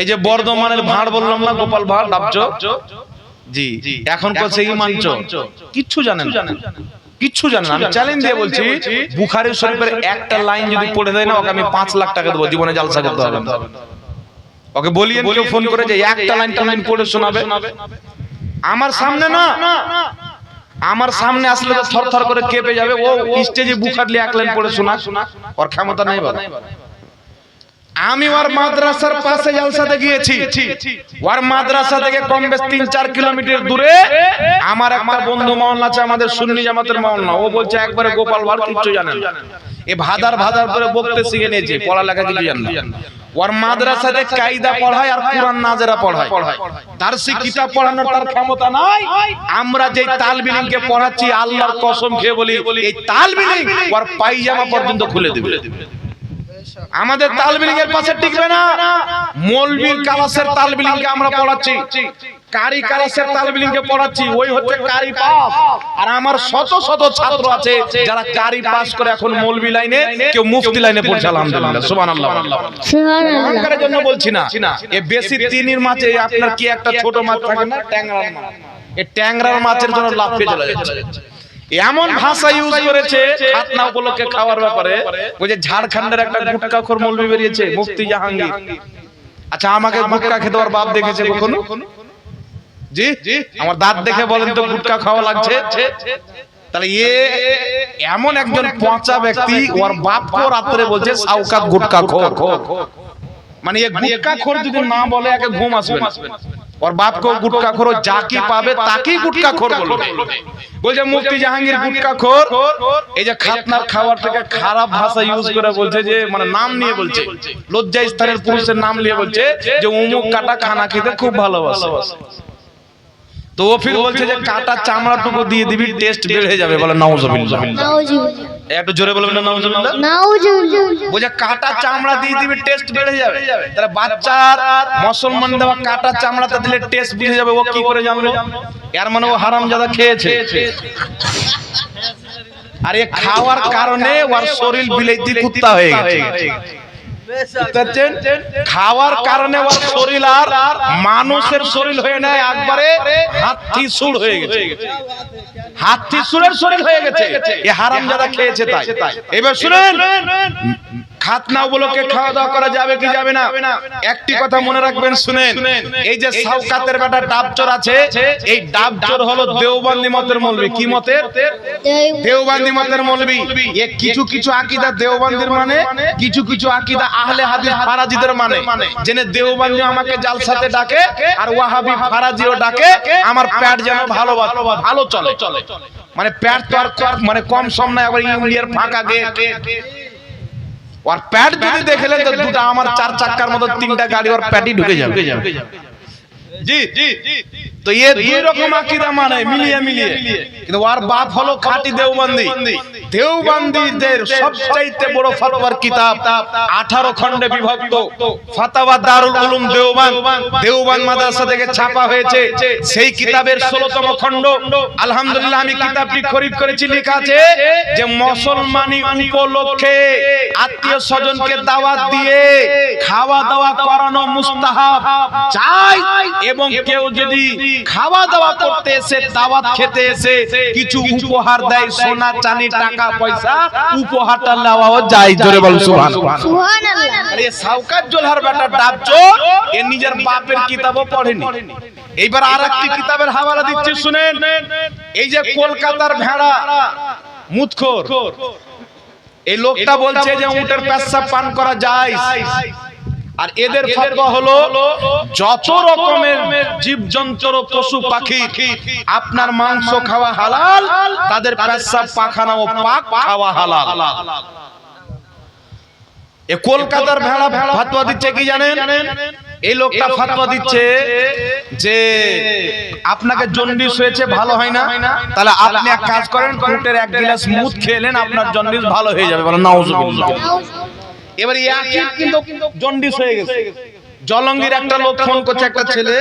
এই যে বর্ধমানের ভাঁড় বললাম না গোপাল ভাঁড় ডাবচ জি এখন করছে ইমাঞ্চ কিচ্ছু জানেন না। কিচ্ছু জানেন না। আমি চ্যালেঞ্জ দিয়ে বলছি বুখারী শরীফের একটা লাইন যদি পড়ে দেয় না ওকে আমি পাঁচ লাখ টাকা দেবো জীবনে জালসা করতে হবে। ওকে বলিয়ে কেউ ফোন করে যে একটা লাইন টাইন পড়ে শোনাবে। আমার সামনে না। আমার সামনে আসলে তো থর থর করে কেঁপে যাবে ও স্টেজে বুখারলি এক লাইন পড়ে শোনা শোনা ওর ক্ষমতা নাই বাবা। আমি ওর মাদ্রাসার পাশে জালসাতে গিয়েছি। ওর মাদ্রাসা থেকে কম বেশ তিন চার কিলোমিটার দূরে আমার একটা বন্ধু মহল্লা আছে আমাদের সুন্নি জামাতের মহল্লা ও বলছে একবারে গোপাল ভাড় কিচ্ছু জানে না। এ ভাদার ভাদার করে বকতে শিখে নিয়েছে পড়ালেখা কিছু জানে না। ওর মাদ্রাসাতে কায়দা পড়ায় আর কোরআন নাজেরা পড়ায়। তার সে কিতাব পড়ানোর তার ক্ষমতা নাই। আমরা যে তালবিলিংকে পড়াচ্ছি আল্লাহর কসম খেয়ে বলি এই তালবিলিং ওর পায়জামা পর্যন্ত খুলে দেবে। আমাদের তালবিলিং এর পাশে টিকবে না। মৌলবীর কালাসের তালবিলিং কে আমরা পড়াচ্ছি। কারি কালাসের তালবিলিং কে পড়াচ্ছি। ওই হচ্ছে কারি পাস আর আমার শত শত ছাত্র আছে যারা কারি পাস করে এখন মৌলবী লাইনে কেউ মুফতি লাইনে পড়ছে আলহামদুলিল্লাহ সুবহানাল্লাহ। অহংকারের জন্য বলছি না। এ বেশি তিনির মাছে আপনার কি একটা ছোট মাছ থাকে না? ট্যাংরার মাছ। এই ট্যাংরার মাছের জন্য লাফিয়ে চলে যাচ্ছে। এমন ভাষা ইউজ করেছে খাতনা উপলক্ষে খাওয়ার ব্যাপারে। ওই যে ঝাড়খণ্ডের একটা গুটকা খোর মৌলবি বেরিয়েছে মুফতি জাহাঙ্গীর। আচ্ছা আমাকে গুটকা খেতে ওর বাপ দেখেছে কখনো? জি আমার দাঁত দেখে বলেন তো গুটকা খাওয়া লাগছে? তাহলে এ এমন একজন পচা ব্যক্তি ওর বাপকে রাত্রে বলছে সাউকাত গুটকা খোর। মানে এ গুটকা খোর যদি না বলে একে ঘুম আসবে না। ওর বাপকেও গুটকা খোর যাকে পাবে তাকেই গুটকা খোর বলবে বলছে মুফতি জাহাঙ্গীর গুটকা খোর এই যে খাতনার খাবার থেকে খারাপ ভাষা ইউজ করে বলছে যে মানে নাম নিয়ে বলছে। লজ্জা স্থানের পুরুষের নাম নিয়ে বলছে যে অমুক কাটা খানা খেতে খুব ভালোবাসে। তো ও ফির বলছে যে, কাটা চামড়াটুকু দিয়ে দিবি, টেস্ট বেড়ে যাবে। বলে নাউজুবিল্লাহ। একটু জোরে বলবেন না নাউজুবিল্লাহ বুঝা কাটা চামড়া দিয়ে দিবে টেস্ট বেড়ে যাবে। তাহলে বাচ্চার মুসলমান দেওয়া কাটা চামড়াটা দিলে টেস্ট বেড়ে যাবে ও কি করে জানলো? এর মানে ও হারামজাদা খেয়েছে। আর এ খাওয়ার কারণে ওর শরীর বিলেতি কুত্তা হয়ে গেছে। খাওয়ার কারণে ওর শরীর আর মানুষের শরীর হয়ে নাই একবারে হাতি সুর হয়ে গেছে। হাতি সুরের শরীর হয়ে গেছে। এ যারা খেয়েছে তাই। এবার শুনেন। খাতনা উপলক্ষে খাওয়া দাওয়া করা যাবে কি যাবে না? একটি কথা মনে রাখবেন শুনেন। এই যে সাউকাতের বেটা ডাবচর আছে এই ডাবচর হলো দেওবন্দি মতের মৌলবি। কি মতের? দেওবন্দি মতের মৌলবি। এ কিছু কিছু আকীদা দেওবন্দির মানে কিছু কিছু আকীদা আহলে হাদিস ফারাজিদের মানে জেনে দেওবন্দি আমাকে জালসাতে ডাকে আর ওয়াহাবি ফারাজিও ডাকে আমার প্যাট যেন ভালো ভালো চলে। মানে প্যাট তো আর মানে কম সম নাই আবার ইউরিয়ার ফাঁকা গে ওর প্যাট যদি দেখলেন তো দুটো আমার চার চাকার মতো তিনটা গাড়ি ওর প্যাটই ঢুকে যাবে। জি। তো এ দুই রকম আকীদা মানে মিলিয়ে মিলিয়ে কিন্তু ওর বাপ হলো খাঁটি দেওবন্দি। দেওবন্দিদের সবচাইতে বড় ফতোয়ার কিতাব 18 খণ্ডে বিভক্ত ফাতাওয়া দারুল উলুম দেওবান। দেওবান মাদ্রাসা থেকে ছাপা হয়েছে। সেই কিতাবের 16তম খণ্ড। আলহামদুলিল্লাহ আমি কিতাবটি খরিদ করেছি লেখা আছে যে মুসলমানি উপলক্ষে আত্মীয় স্বজনকে দাওয়াত দিয়ে খাওয়া দাওয়া করানো মুস্তাহাব। চাই এবং কেউ যদি খাওয়া দাওয়া করতে এসে দাওয়াত খেতে এসে কিছু উপহার দেয় সোনা চাঁদি টাকা পয়সা উপহারটা নেওয়াও যায় জোরে বল সুবহানাল্লাহ। আরে এ জোলহার বেটা ডাবছো এ নিজের বাপের কিতাবও পড়েনি। এইবার আর একটি কিতাবের হাওয়ালা দিচ্ছি শুনেন। এই যে কলকাতার ভেড়া মুতখোর। এই লোকটা বলছে যে উটের পেশাব পান করা যায়। আর এদের ফতোয়া হলো যত রকমের জীবজন্তু পশু পাখি আপনার মাংস খাওয়া হালাল তাদের পেশাব পাখানা ও পাক খাওয়া হালাল। এ কলকাতার ভেড়া ফতোয়া দিচ্ছে কি জানেন? এই লোকটা ফতোয়া দিচ্ছে যে আপনাকে জন্ডিস হয়েছে ভালো হয় না। তাহলে আপনি এক কাজ করেন উটের এক গ্লাস মুদ খেলেন আপনার জন্ডিস ভালো হয়ে যাবে। বলে নাউজুবিল্লাহ। এবার কিন্তু জন্ডিস হয়ে গেছে। জলঙ্গির একটা লোক ফোন করছে একটা ছেলে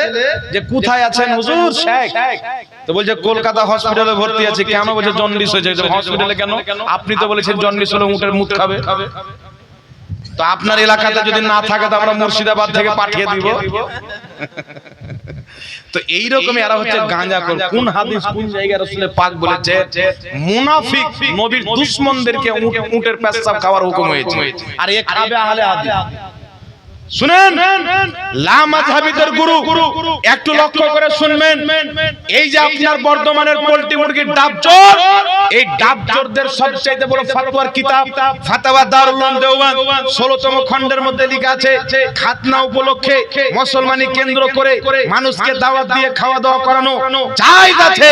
যে কোথায় আছেন হুজুর? শেখ তো বলছে কলকাতা হসপিটালে ভর্তি আছে। কেন? বলছে জন্ডিস হয়েছে? হসপিটালে কেন? আপনি তো বলেছেন জন্ডিস হলে উটের মুখ খাবে। তো আপনার এলাকাতে যদি না থাকে তো আমরা মুর্শিদাবাদ থেকে পাঠিয়ে দিব। তো এইরকমই এরা হচ্ছে গাঁজা কর। কোন হাদিস কোন জায়গায় রাসূলের পাক বলেছে মুনাফিক নবীর দুশমনদেরকে উট- উটের পেশাব খাওয়ার হুকুম হয়েছে। আর এ খাবে আহলে হাদিস। শুনেন? লা মাযহাবিদের গুরু একটু লক্ষ্য করে শুনবেন। এই যে আপনার বর্তমানের পোল্ট্রি মুরগির ডাবচোর এই ডাবচোরদের সবচাইতে বড় ফতোয়ার কিতাব ফাতাওয়া দারুল উলুম দেওবান 16তম খণ্ডের মধ্যে লেখা আছে খাতনা উপলক্ষে মুসলমানি কেন্দ্র করে মানুষকে দাওয়াত দিয়ে খাওয়া দাওয়া করানো জায়েজ আছে।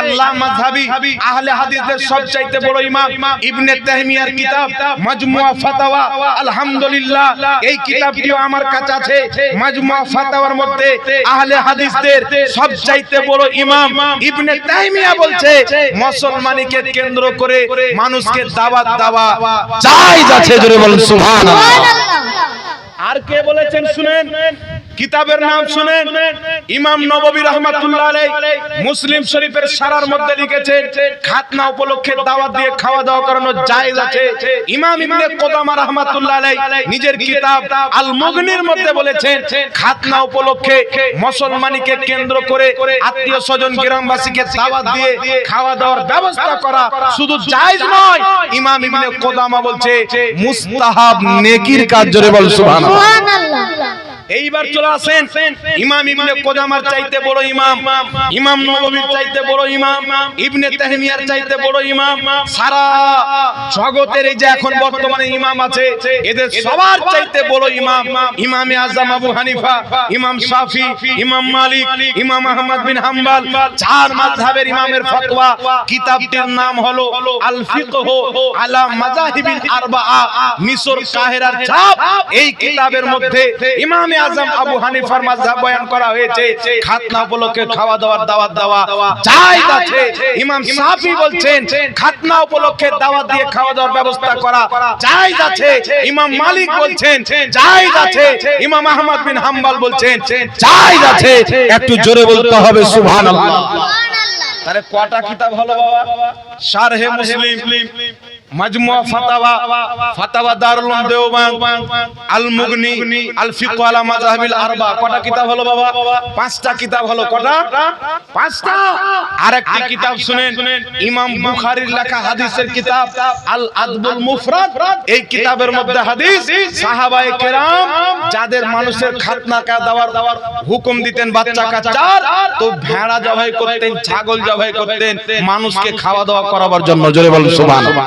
আল্লাহ মাযহাবি আহলে হাদিসদের সবচাইতে বড় ইমাম ইবনে তাহমিয়ার কিতাব মাজমুয়া ফাতাওয়া। আলহামদুলিল্লাহ এই কিতাবটিও আমার কাছে আছে মাজমুয়া ফাতাওয়ার মধ্যে আহলে হাদিসদের সবচাইতে বড় ইমাম ইবনে তাইমিয়া বলছে, মুসলমানিকে কেন্দ্র করে মানুষকে দাওয়াত দেওয়া জায়েজ আছে, জোরে বলুন সুবহানাল্লাহ। আর কে বলেছেন শুনেন? কিতাবের নাম শুনেন ইমাম নববী রহমাতুল্লাহ আলাইহি। মুসলিম শরীফের সারার মধ্যে লিখেছেন, খাতনা উপলক্ষে দাওয়াত দিয়ে খাওয়া দাওয়া করানো জায়েজ আছে। ইমাম ইবনে কুদামা রাহমাতুল্লাহ আলাইহি নিজের কিতাব আল মুগনির মধ্যে বলেছেন, খাতনা উপলক্ষে মুসলমানিকে কেন্দ্র করে আত্মীয় স্বজন গ্রামবাসীকে দাওয়াত দিয়ে খাওয়া দাওয়ার ব্যবস্থা করা শুধু জায়েজ নয়, ইমাম ইবনে কুদামা বলছে, মুস্তাহাব নেকির কাজ জোরে বল সুবহানাল্লাহ। এইবার চলে আসেন। ইমাম ইবনে কোদামার চাইতে বড় ইমাম। ইমাম নববীর চাইতে বড় ইমাম। ইবনে তাহমিয়ার চাইতে বড় ইমাম। সারা জগতের এই যে এখন বর্তমানে ইমাম আছে, এদের সবার চাইতে বড় ইমাম। ইমামে আজম আবু হানিফা, ইমাম শাফি, ইমাম মালিক, ইমাম আহমদ বিন হাম্বল, চার মাযহাবের ইমামের ফতোয়া। কিতাবটির নাম হলো আল ফিকহ আলা মাযাহিবিল আরবাআ, মিশর কাহিরার ছাপ। এই কিতাবের মধ্যে ইমামে আজম আবু হানিফার মাযহাব বয়ান করা হয়েছে খাতনা উপলক্ষে খাওয়া দাওয়ার দাওয়াত দেওয়া জায়েজ আছে। ইমাম শাফি বলছেন খাতনা উপলক্ষে দাওয়াত দিয়ে খাওয়া দাওয়ার ব্যবস্থা করা জায়েজ আছে। ইমাম মালিক বলছেন জায়েজ আছে। ইমাম আহমদ বিন হাম্বল বলছেন জায়েজ আছে। একটু জোরে বলতে হবে সুবহানাল্লাহ। তাহলে কটা কিতাব হলো বাবা? শারহে মুসলিম। মাজমুয়া ফাতাওয়া ফাতাওয়া দারুল উলুম দেওবান আল মুগনি আল ফিকহ আলা মাযহাবিল আরবা। কটা কিতাব হলো বাবা? পাঁচটা কিতাব হলো, কটা? পাঁচটা। আরেকটি কিতাব শুনেন, ইমাম বুখারীর লেখা হাদিসের কিতাব আল আদবুল মুফরাদ। এই কিতাবের মধ্যে হাদিস, সাহাবায়ে কেরাম যাদের মানুষের খাতনা কা দেওয়ার হুকুম দিতেন, বাচ্চা কাচ্চার, তো ভেড়া জবাই করতেন, ছাগল জবাই করতেন, মানুষকে খাওয়া দাওয়া করাবার জন্য। জোরে বলুন, সুবহানাল্লাহ।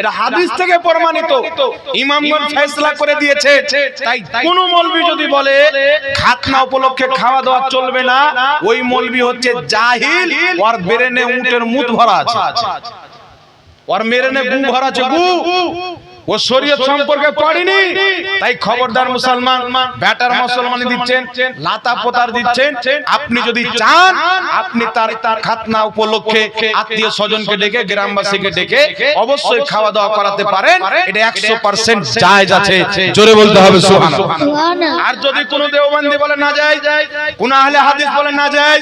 এটা হাদিস থেকে প্রমাণিত। ইমামগণ ফয়সালা করে দিয়েছে। তাই কোন মলবি যদি বলে, খাতনা উপলক্ষে খাওয়া দাওয়া চলবে না, ওই মলবি হচ্ছে জাহিল ওর ব্রেনে উটের মুত ভরা আছে। ওর মেরেনে গু ভরা আছে, গু। ও শরীয়ত সম্পর্কে পড়েনি। তাই খবরদার মুসলমান ব্যাটার মুসলমানি দিচ্ছেন লাতা পোতার দিচ্ছেন। আপনি যদি চান আপনি তার তার খাতনা উপলক্ষে আত্মীয় স্বজনকে ডেকে গ্রামবাসীকে ডেকে অবশ্যই খাওয়া দাওয়া করাতে পারেন। এটা একশো পার্সেন্ট জায়েজ আছে। জোরে বলতে হবে সুবহানাল্লাহ আর যদি কোনো দেওবন্দি বলে না যায় কোন আহলে হাদিস বলে না যায়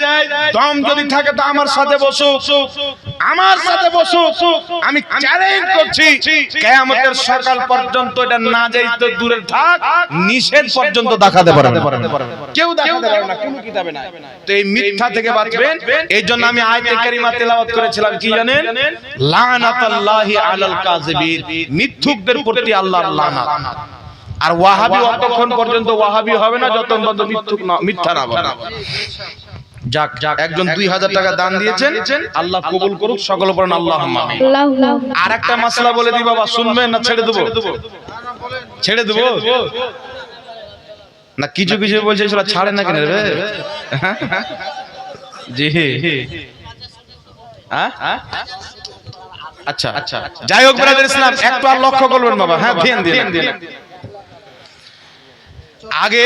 দম যদি থাকে তো আমার সাথে বসু আমার সাথে বসু আমি চ্যালেঞ্জ করছি কিয়ামতের সকাল পর্যন্ত এটা না যাই তো দূরে থাক নিষেধ পর্যন্ত দেখাতে পারবে না। কেউ দেখাতে পারবে না। কোনো কিতাবে নাই। তো এই মিথ্যা থেকে বাঁচবেন এই জন্য আমি আয়াতে কারিমা তেলাওয়াত করেছিলাম কি জানেন? লানাতাল্লাহি আলাল কাযিবিন। মিথ্যুকদের প্রতি আল্লাহর লানাত। আর ওয়াহাবি অতক্ষণ পর্যন্ত ওয়াহাবি হবে না যতক্ষণ পর্যন্ত মিথ্যুক না মিথ্যা না বলে। যাক যাক একজন দুই হাজার টাকা দান দিয়েছেন আল্লাহ কবুল করুক সকল পড়েন আল্লাহ আর একটা মাসলা বলে দি বাবা শুনবেন না ছেড়ে দেবো। ছেড়ে দেবো। না কিছু কিছু বলছে সেটা ছাড়ে না কেন রে জি। হ্যাঁ আচ্ছা। আচ্ছা যাই হোক ব্রাদার ইসলাম একটু আর লক্ষ্য করবেন বাবা। হ্যাঁ ধ্যান দিন। আগে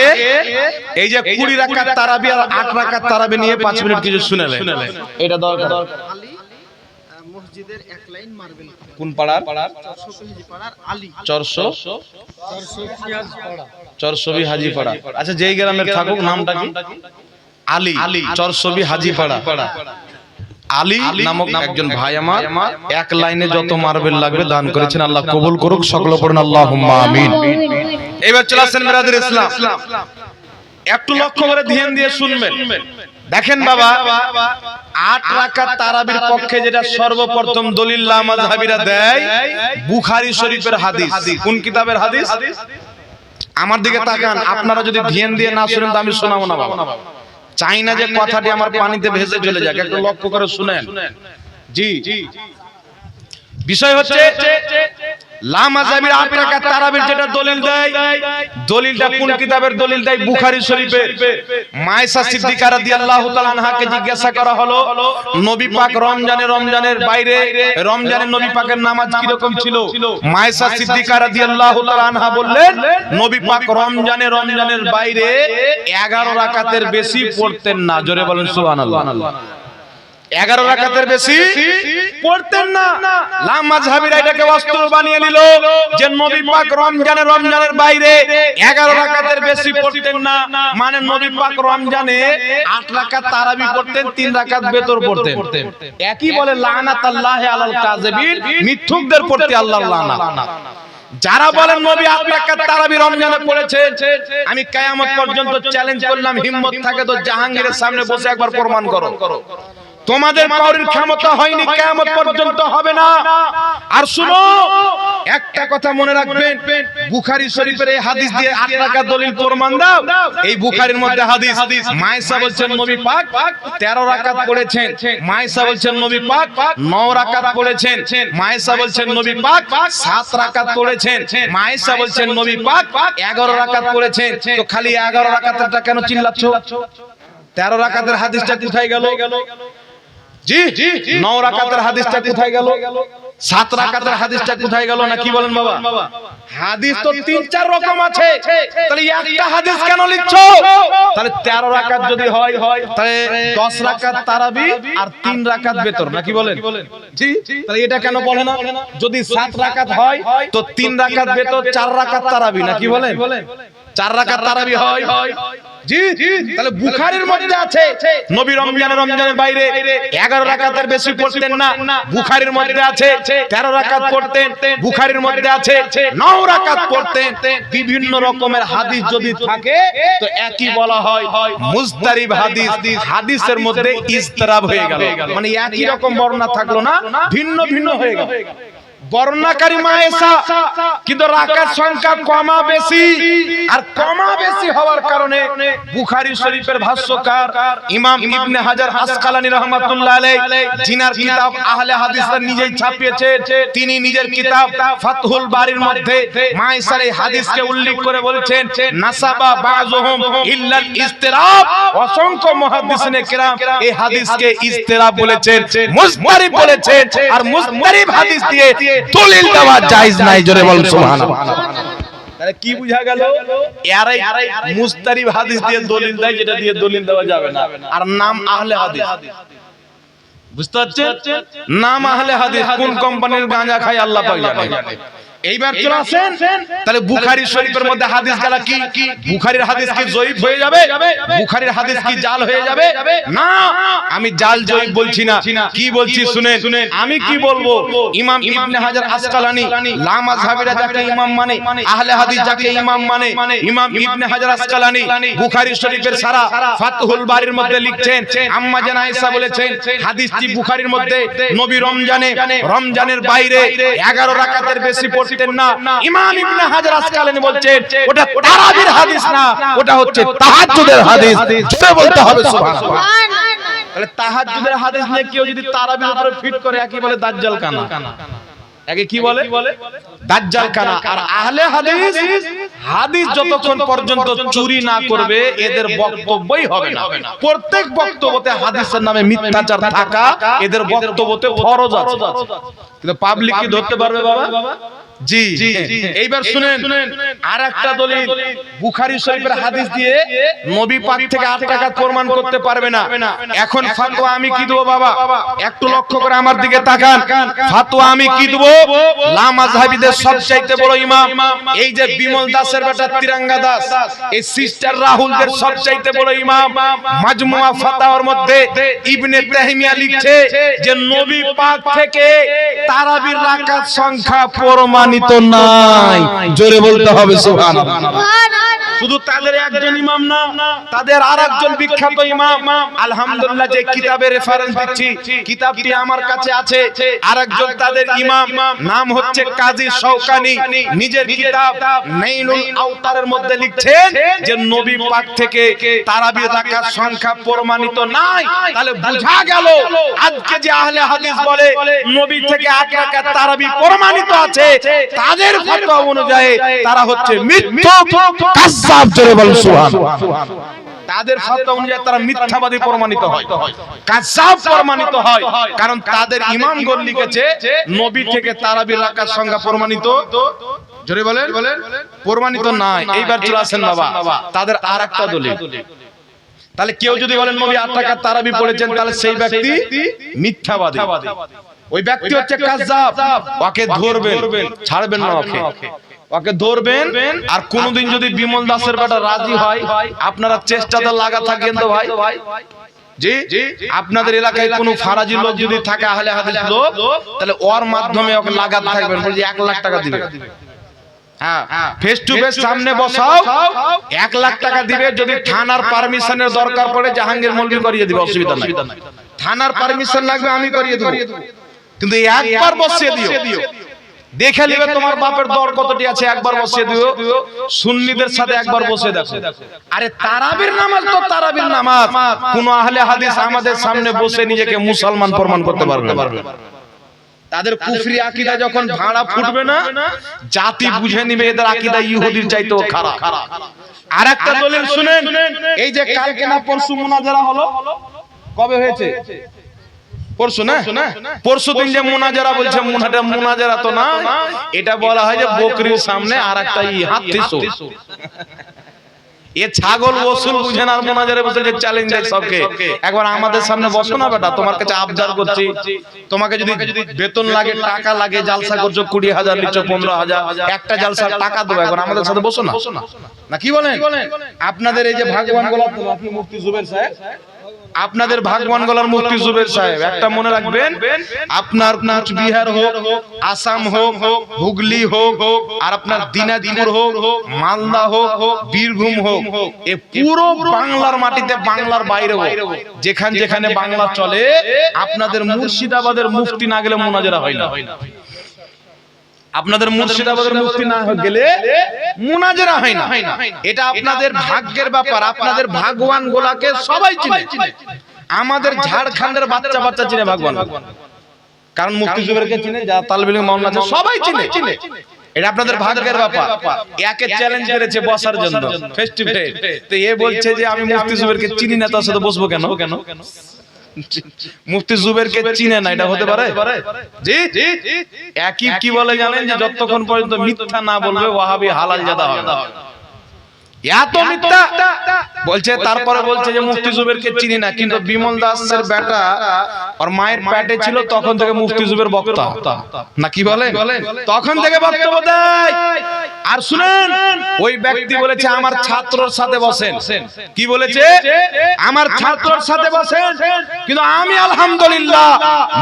এই যে কুড়ি রাকাত তারাবি আর আট রাকাত তারাবি নিয়ে পাঁচ মিনিট কিছু শুনেলে এটা দরকার। মসজিদের এক লাইন মার্বেল কোন পাড়ার? চরশোপেহিজি পাড়ার? আলী চরশো। চরসবি হাজিপাড়া। আচ্ছা যেই গ্রামের থাকুক নামটা কি? আলী। আলী। চরসবি হাজিপাড়া। আলী নামক একজন ভাই আমার এক লাইনে যত মার্বেল লাগবে দান করেছেন আল্লাহ কবুল করুক সকল পড়ুন আল্লাহ আমিন। এবার চলে আসেন মেরাদের ইসলাম। একটু লক্ষ্য করে ধ্যান দিয়ে শুনবেন। দেখেন বাবা আট রাকাত তারাবির পক্ষে যেটা সর্বপ্রথম দলিল লামাযহাবিরা দেয় বুখারী শরীফের হাদিস। কোন কিতাবের হাদিস? আমার দিকে তাকান। আপনারা যদি ধ্যান দিয়ে না শুনেন তো আমি শোনাবো না বাবা। চাই না যে কথাটি আমার পানিতে ভেসে চলে যাক একটু লক্ষ্য করে শুনেন। জি। বিষয় হচ্ছে লামাজাবির রাকাত তারাবির দলিলটা কোন কিতাবের শরীফের আনহাকে জিজ্ঞাসা করা রমজানে রমজানের বাইরে, রমজানে নবী নামাজ ছিল? আনহা বললেন রমজানে রমজানের বাইরে 11 রাকাতের বেশি পড়তেন না। জোরে বলেন এগারো রাকাতের বেশি পড়তেন না। এটাকে অস্ত্র বানিয়ে নিল যে নবী পাক রমজানে রমজানের বাইরে এগারো রাকাতের বেশি পড়তেন না। মানে নবী পাক রমজানে আট রাকাত তারাবি পড়তেন তিন রাকাত বেতর পড়তেন। একই বলে লানাত আল্লাহ আলাল মিথ্যুকদের পড়তে আল্লাহর লানাত। যারা বলেন নবী আট রাকাত তারাবি রমজানে পড়েছে আমি কিয়ামত পর্যন্ত চ্যালেঞ্জ করলাম হিম্মত থাকে তো জাহাঙ্গীরের সামনে বসে একবার প্রমাণ করো। তোমাদের কাউরির ক্ষমতা হয়নি কিয়ামত পর্যন্ত হবে না। আর শুনো একটা কথা মনে রাখবেন বুখারী শরীফের এই হাদিস দিয়ে আট টাকা দলিল প্রমাণ দাও। এই বুখারীর মধ্যে হাদিস। মায়েশা বলছেন নবী পাক 13 রাকাত পড়েছেন। মায়েশা বলছেন নবী পাক 9 রাকাত পড়েছেন। মায়েশা বলছেন নবী পাক 7 রাকাত পড়েছেন। মায়েশা বলছেন নবী পাক 11 রাকাত পড়েছেন। তো খালি 11 রাকাতটা কেন চিল্লাচ্ছ? 13 রাকাতের হাদিসটা কোথায় গেল জি নও রাকাতের হাদিসটা কোথায় গেল? সাত রাকাতের হাদিসটা কোথায় গেল না কি বলেন বাবা? হাদিস তো তিন চার রকম আছে। তাহলে একটা হাদিস কেন লিখছো? তাহলে তেরো রাকাত যদি হয় তাহলে দশ রাকাত তারাবি আর তিন রাকাত বেতর নাকি বলেন? জি তাহলে এটা কেন বলে না? যদি সাত রাকাত হয় তো তিন রাকাত বেতর চার রাকাত তারাবি নাকি বলেন? চার রাকাত তারাবি হয়। জি তাহলে বুখারীর মধ্যে আছে নবী রমজানের রমজানের বাইরে 11 রাকাতের বেশি পড়তেন না বুখারীর মধ্যে আছে 13 রাকাত পড়তেন বুখারীর মধ্যে আছে 9 রাকাত পড়তেন বিভিন্ন রকমের হাদিস যদি থাকে তো একই বলা হয় মুজতারিব হাদিস হাদিসের মধ্যে ইজতিরাব হয়ে গেল। মানে একই রকম বর্ণনা থাকল না ভিন্ন ভিন্ন হয়ে গেল। বর্ণাকারী মায়েসা কিন্তু রাকাত সংখ্যা কমা বেশি। আর কমা বেশি হওয়ার কারণে বুখারী শরীফের ভাষ্যকার ইমাম ইবনে হাজার আসকালানি রাহমাতুল্লাহ আলাইহি জিনার কিতাব আহলে হাদিসরা নিজেই ছাপিয়েছেন তিনি নিজের কিতাব ফাতহুল বারির মধ্যে মায়েসার এই হাদিসকে উল্লেখ করে বলেছেন, নাসাবা বাযুহুম ইল্লাল ইস্তিরাব অসংখ্য মুহাদ্দিসিনে কিরাম এই হাদিসকে ইস্তিরাব বলেছেন, মুজতারিব বলেছেন, আর মুজতারিব হাদিস দিয়ে দলিল দেওয়া জায়েজ নাই জোরে বল সুবহানাল্লাহ। তাহলে কি বুঝা গেল? এরাই মুস্তারিব হাদিস দিয়ে দলিল দেয় যেটা দিয়ে দলিল দেওয়া যাবে না। আর নাম আহলে হাদিস। বুঝতে পারছেন? নাম আহলে হাদিস কোন কোম্পানির গাঁজা খায় আল্লাহ পাক জানে। এইবার চলে আসেন। তাহলে বুখারী শরীফের মধ্যে হাদিস গেলা কি? বুখারীর হাদিস কি জয়ীফ হয়ে যাবে? বুখারীর হাদিস কি জাল হয়ে যাবে? না আমি জাল জয়ীফ বলছি না। কি বলছি শুনেন? আমি কি বলব? ইমাম ইবনে হাজার আসকালানি লা মাযহাবিরা যাকে ইমাম মানে আহলে হাদিস যাকে ইমাম মানে। ইমাম ইবনে হাজার আসকালানি বুখারী শরীফের সারা ফাতহুল বারির মধ্যে লিখছেন। আম্মা জান আয়েশা বলেছেন হাদিসটি বুখারীর মধ্যে নবী রমজানে রমজানের বাইরে 11 রাকাতের বেশি পড়তেন না। ইমাম ইবনে হাজার আসকালানি বলছেন ওটা তারাবির হাদিস না ওটা হচ্ছে তাহাজ্জুদের হাদিস। জোরে বলতে হবে সুবহানাল্লাহ। তাহলে তাহাজ্জুদের হাদিস নিয়ে কেউ যদি তারাবির উপরে ফিট করে একই বলে দাজ্জাল কানা একে কি বলে? দাজ্জাল কানা আর আহলে হাদিস হাদিস যতক্ষণ পর্যন্ত চুরি না করবে এদের বক্তব্যই হবে না। প্রত্যেক বক্তব্যতে হাদিসের নামে মিথ্যাচার থাকা এদের বক্তব্যতে ফরজ আছে। কিন্তু পাবলিক কি ধরতে পারবে বাবা? জি। এইবার শুনেন আর একটা দলিল বুখারী শরীফের হাদিস দিয়ে নবী পাক থেকে আট টাকা প্রমাণ করতে পারবে না। এখন ফাতোয়া আমি কি দেবো বাবা? একটু লক্ষ্য করে আমার দিকে তাকান। ফাতোয়া আমি কি দেবো? লা মাযহাবিদের সবচাইতে বড় ইমাম। এই যে বিমল দাসের বেটা তিরঙ্গা দাস। এই সিস্টার রাহুলদের সবচাইতে বড় ইমাম। মাজমুয়া ফাতাওয়ার মধ্যে ইবনে তাহমিয়া লিখছে যে নবী পাক থেকে তারাবির রাকাত সংখ্যা প্রমাণিত নাই। জোরে বলতে হবে সুবহানাল্লাহ। শুধু তাদের একজন ইমাম না তাদের আর একজন বিখ্যাত ইমাম। আলহামদুলিল্লাহ যে কিতাবের রেফারেন্স দিচ্ছি কিতাবটি আমার কাছে আছে। আর একজন তাদের ইমাম নাম হচ্ছে কাজী শৌকানি নিজের কিতাব নেইনুল আওতারের মধ্যে লিখছেন যে নবী পাক থেকে তারাবির রাকাত সংখ্যা প্রমাণিত নাই। তাহলে বোঝা গেল আজকে যে আহলে হাদিস বলে নবী থেকে আট রাকাত তারাবি প্রমাণিত আছে তাদের ফতোয়া অনুযায়ী তারা হচ্ছে মিথ্যক কাজ্জাব জোরে বল সুবহান তাদের ফতোয়া অনুযায়ী তারা মিথ্যাবাদী প্রমাণিত হয়। কাজ্জাব প্রমাণিত হয়। কারণ তাদের ইমাম ইমামগণ লিখেছে নবী থেকে তারাবির রাকাত সংখ্যা প্রমাণিত। জোরে বলেন? প্রমাণিত নাই। এইবার চলে আসেন বাবা। তাদের আর একটা দলিল। তাহলে কেউ যদি বলেন নবী আট টাকার তারাবি পড়েছেন তাহলে সেই ব্যক্তি মিথ্যাবাদী। ওই ব্যক্তি হচ্ছে কাজ্জাব। ওকে ধরবেন ছাড়বেন না ওকে। ওকে ধরবেন আর কোনদিন যদি বিমল দাসের বেটা রাজি হয় আপনারা চেষ্টাতে লাগা থাকেন তো ভাই। জি? আপনাদের এলাকায় কোনো ফারাজি লোক যদি থাকে আহলে হাদিস লোক তাহলে ওর মাধ্যমে ওকে লাগাত থাকবেন বলছি এক লাখ টাকা দিবে। হ্যাঁ ফেস টু ফেস সামনে বসাও এক লাখ টাকা দিবে যদি থানার পারমিশনের দরকার পড়ে জাহাঙ্গীর মলবি করিয়ে দিবে অসুবিধা নাই। থানার পারমিশন লাগবে আমি করিয়ে দেবো। কিন্তু একবার বসিয়ে দিও। দেখে নিবে তোমার বাপের দর কতটি আছে একবার বসিয়ে দিও। সুন্নিদের সাথে একবার বসে দেখো। আরে তারাবির নামাজ তো তারাবির নামাজ। কোন আহলে হাদিস আমাদের সামনে বসে নিজেকে মুসলমান প্রমাণ করতে পারবে না। তাদের কুফরি আকীদা যখন ভাড়া ফুটবে না জাতি বুঝে নিবে এদের আকীদা ইহুদির চাইতেও খারাপ। আর একটা দলিল শুনেন এই যে কালকে না পরশু মুনাজারা হলো কবে হয়েছে? পরশু না? পরশু দিন যে মুনাজারা বলছে মুনাটা মুনাজারা তো না এটা বলা হয় যে বকরির সামনে আর একটা ই হাতি এ ছাগল ওসুল বুঝেন আর মোনাজারে বসে যে চ্যালেঞ্জ দেয় সবকে। একবার আমাদের সামনে বসো না বেটা তোমার কাছে আবদার করছি তোমাকে যদি বেতন লাগে টাকা লাগে জালসা করছ কুড়ি হাজার নিচ্ছ পনেরো হাজার। একটা জালসার টাকা দেবো একবার আমাদের সাথে বসো না। না। কি বলেন? আপনাদের এই যে ভাগবান গোলাপ আপনি মুফতি জুবের সাহেব আপনাদের ভাগবান গলার মুফতি জুবের সাহেব একটা মনে রাখবেন আপনার বিহার হোক আসাম হোক হুগলি হোক হোক আর আপনার দিনাজপুর হোক হোক মালদা হোক হোক বীরভূম হোক এ পুরো বাংলার মাটিতে বাংলার বাইরে হোক যেখানে যেখানে বাংলা চলে আপনাদের মুর্শিদাবাদের মুফতি না গেলে মোনাজারা হয় না। আপনাদের মুর্শিদাবাদের মুফতি না গেলে মুনাজারা হয় না। এটা আপনাদের ভাগ্যের ব্যাপার আপনাদের ভাগবান গোলাকে সবাই চিনে। আমাদের ঝাড়খণ্ডের বাচ্চা বাচ্চা চিনে ভাগবান। কারণ মুফতি জুবেরকে চিনে যা তালবিল মামলা আছে সবাই চিনে। এটা আপনাদের ভাগ্যের ব্যাপার। একে চ্যালেঞ্জ করেছে বসার জন্য। ফেস টু ফেস তো এ বলছে যে আমি মুফতি জুবেরকে চিনি না তার সাথে বসবো কেন? কেন? মুফতি জুবেরকে চিনে না এটা হতে পারে? জি? একই কি বলে জানেন যে যতক্ষণ পর্যন্ত মিথ্যা না বলবে ওয়াহাবি হালাল জাদা হবে। না। এত মিথ্যা? বলছে তারপরে বলছে যে মুফতি জুবেরকে চিনি না কিন্তু বিমল দাসের বেটা আর মায়ের পেটে ছিল তখন থেকে মুফতি জুবের বক্তা। না কি বলে তখন থেকে বক্তব্য দেয়। আর শুনেন ওই ব্যক্তি বলেছে আমার ছাত্রর সাথে বসেন। কি বলেছে? আমার ছাত্রর সাথে বসেন। কিন্তু আমি আলহামদুলিল্লাহ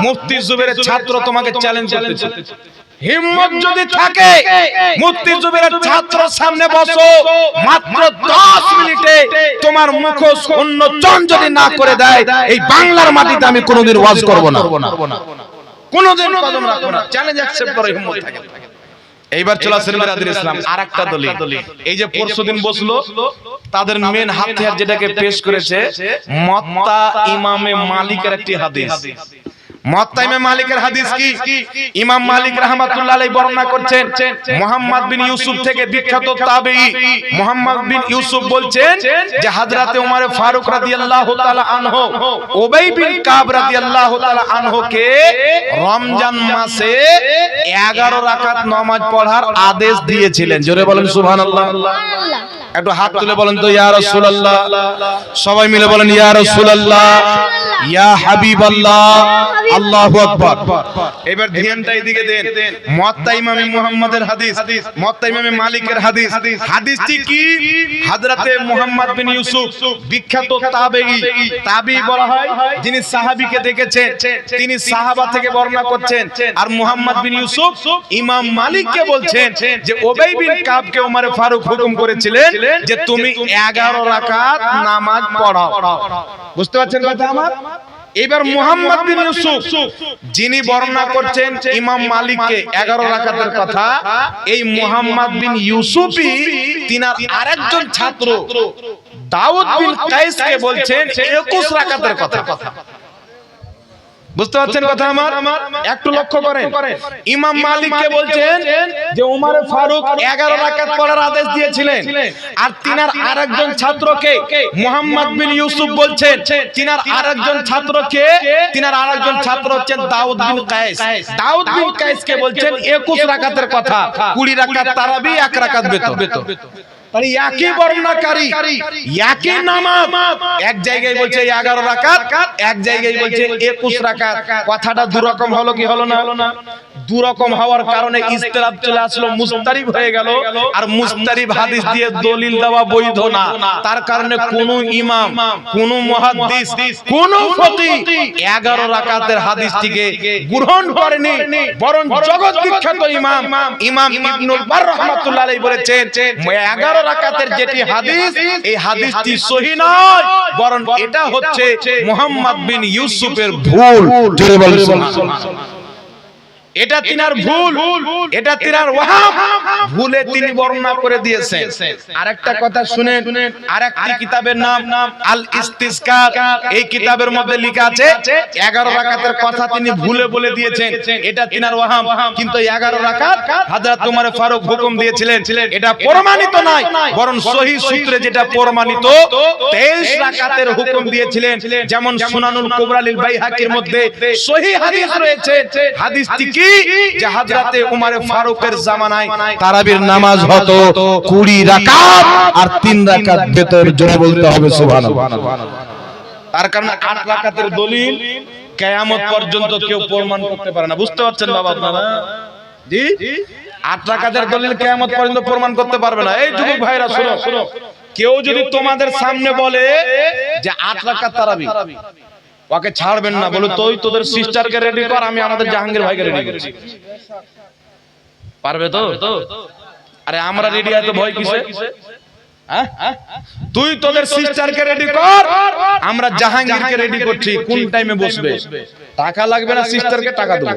মুফতি জুবেরের ছাত্র তোমাকে চ্যালেঞ্জ করতেছি। হিম্মত যদি থাকে জুবেরের ছাত্র সামনে বসো মাত্র 10 মিনিটে তোমার মুখ উন্মোচন যদি না করে দেয় এই বাংলার মাটিতে আমি কোনোদিন ওয়াজ করব না। কোনোদিন কদম রাখব না। চ্যালেঞ্জ অ্যাকসেপ্ট করে হিম্মত থাকে। এইবার চলে আসেন মিরাদুল ইসলাম আরেকটা দলিল। এই যে পরশুদিন বসল তাদের মেন হাতিয়ার যেটাকে পেশ করেছে মত্তা ইমামে মালিকের একটি হাদিস। মালিকের হাদিস কি? ইমাম মালিক বর্ণনা করছেন বিন ইউসুফ থেকে বিখ্যাত বিন ইউসুফ বলছেন যে ফারুক কাব রমজান মাসে 11 রাকাত নামাজ পড়ার আদেশ দিয়েছিলেন। জোরে বলেন সুবহানাল্লাহ। একটু হাত তুলে বলেন তো, ইয়া সবাই মিলে বলেন, ইয়া ইয়া হাবিবাল্লাহ। আল্লাহু আকবার। এবার ধ্যানটা এদিকে দেন। মুয়াত্তা ইমামে মুহাম্মাদের হাদিস মুয়াত্তা ইমামে মালিকের হাদিস। হাদিসটি কি? হযরতে মুহাম্মদ বিন ইউসুফ বিখ্যাত তাবেঈ। তাবেঈ বলা হয় যিনি সাহাবীকে দেখেছেন তিনি সাহাবা থেকে বর্ণনা করছেন। আর মুহাম্মদ বিন ইউসুফ ইমাম মালিককে বলছেন যে ওবাই বিন কাবকে ওমর ফারুক হুকুম করেছিলেন যে তুমি 11 রাকাত নামাজ পড়াও। বুঝতে পারছেন কথা আমার? এবার মোহাম্মদ বিন ইউসুফ যিনি বর্ণনা করছেন ইমাম মালিককে 11 রাকাতের কথা এই মোহাম্মদ বিন ইউসুফই তিনার আরেকজন ছাত্র দাউদ বিন কাইসকে বলছেন 21 রাকাতের কথা। কথা। বুঝতে পারছেন কথা আমার? একটু লক্ষ্য করেন। ইমাম মালিককে বলছেন যে উমার ফারুক 11 রাকাত পড়ার আদেশ দিয়েছিলেন। আর তিনার আরেকজন ছাত্রকে মোহাম্মদ বিন ইউসুফ বলছেন তিনার আরেকজন ছাত্রকে তিনার আরেকজন ছাত্র হচ্ছেন দাউদ বিন কায়েস। দাউদ বিন কায়েসকে বলছেন 21 রাকাতের কথা। 20 রাকাত তারাবি এক রাকাত বেতন। তাহলে একই বর্ণনাকারী একই নামাজ এক জায়গায় বলছে এগারো রাকাত, এক জায়গায় বলছে একুশ রাকাত। কথাটা দুরকম হলো কি হলো না? দুরকম হওয়ার কারণে ইস্তেরাব চলে আসলো মুস্তারিব হয়ে গেল আর মুস্তারিব হাদিস দিয়ে দলিল দেওয়া বৈধ না। তার কারণে কোন ইমাম কোন মুহাদ্দিস কোন ফকি 11 রাকাতের হাদিসটিকে গ্রহণ করেনি বরং জগৎ বিখ্যাত ইমাম ইমাম ইবনুল বার রাহমাতুল্লাহ আলাইহি বলেছেন 11 রাকাতের যেটি হাদিস এই হাদিসটি সহি নয় বরং এটা হচ্ছে মুহাম্মদ বিন ইউসুফের ভুল। জোরে বলেন। সুবহানাল্লাহ। এটা তিনার ভুল। এটা তিনার ভুলে তিনি বর্ণনা করে দিয়েছেন। আরেকটা কথা শুনেন। আরেকটি কিতাবের নাম আল ইস্তিসকার। এই কিতাবের মধ্যে লেখা আছে 11 রাকাতের কথা তিনি ভুলে বলে দিয়েছেন। এটা তিনার ওয়াহাব। কিন্তু 11 রাকাত হযরত ওমর ফারুক হুকুম দিয়েছিলেন। এটা প্রমাণিত নয় বরং সহি সূত্রে যেটা প্রমাণিত 23 রাকাতের হুকুম দিয়েছিলেন। যেমন সুনানুল কুবরা লিল বাইহাকির মধ্যে সহি হাদিস রয়েছে হাদিসটি কি যে হযরতে উমর ফারুকের জামানায় তারাবির নামাজ হতো কুড়ি রাকাত আর তিন রাকাত বেতর জোরে বলতে হবে সুবহানাল্লাহ। তার কারণে আট রাকাতের দলিল কিয়ামত পর্যন্ত কেউ প্রমাণ করতে পারে না। বুঝতে পারছেন বাবা আপনারা? জি? আট রাকাতের দলিল কিয়ামত পর্যন্ত প্রমাণ করতে পারবে না। এই যুবক ভাইরা শুনো। শুনো। কেউ যদি তোমাদের সামনে বলে যে আট রাকাত তারাবি। ওকে ছাড়বেন না বলো তুই তোদের সিস্টারকে রেডি কর আমি আমাদের জাহাঙ্গীর ভাইকে রেডি করছি। পারবে তো? আরে আমরা রেডি হয়তো ভয় কিসে হ্যাঁ? তুই তোদের সিস্টারকে রেডি কর আমরা জাহাঙ্গীরকে রেডি করছি কোন টাইমে বসবে? টাকা লাগবে না সিস্টারকে টাকা দেবো।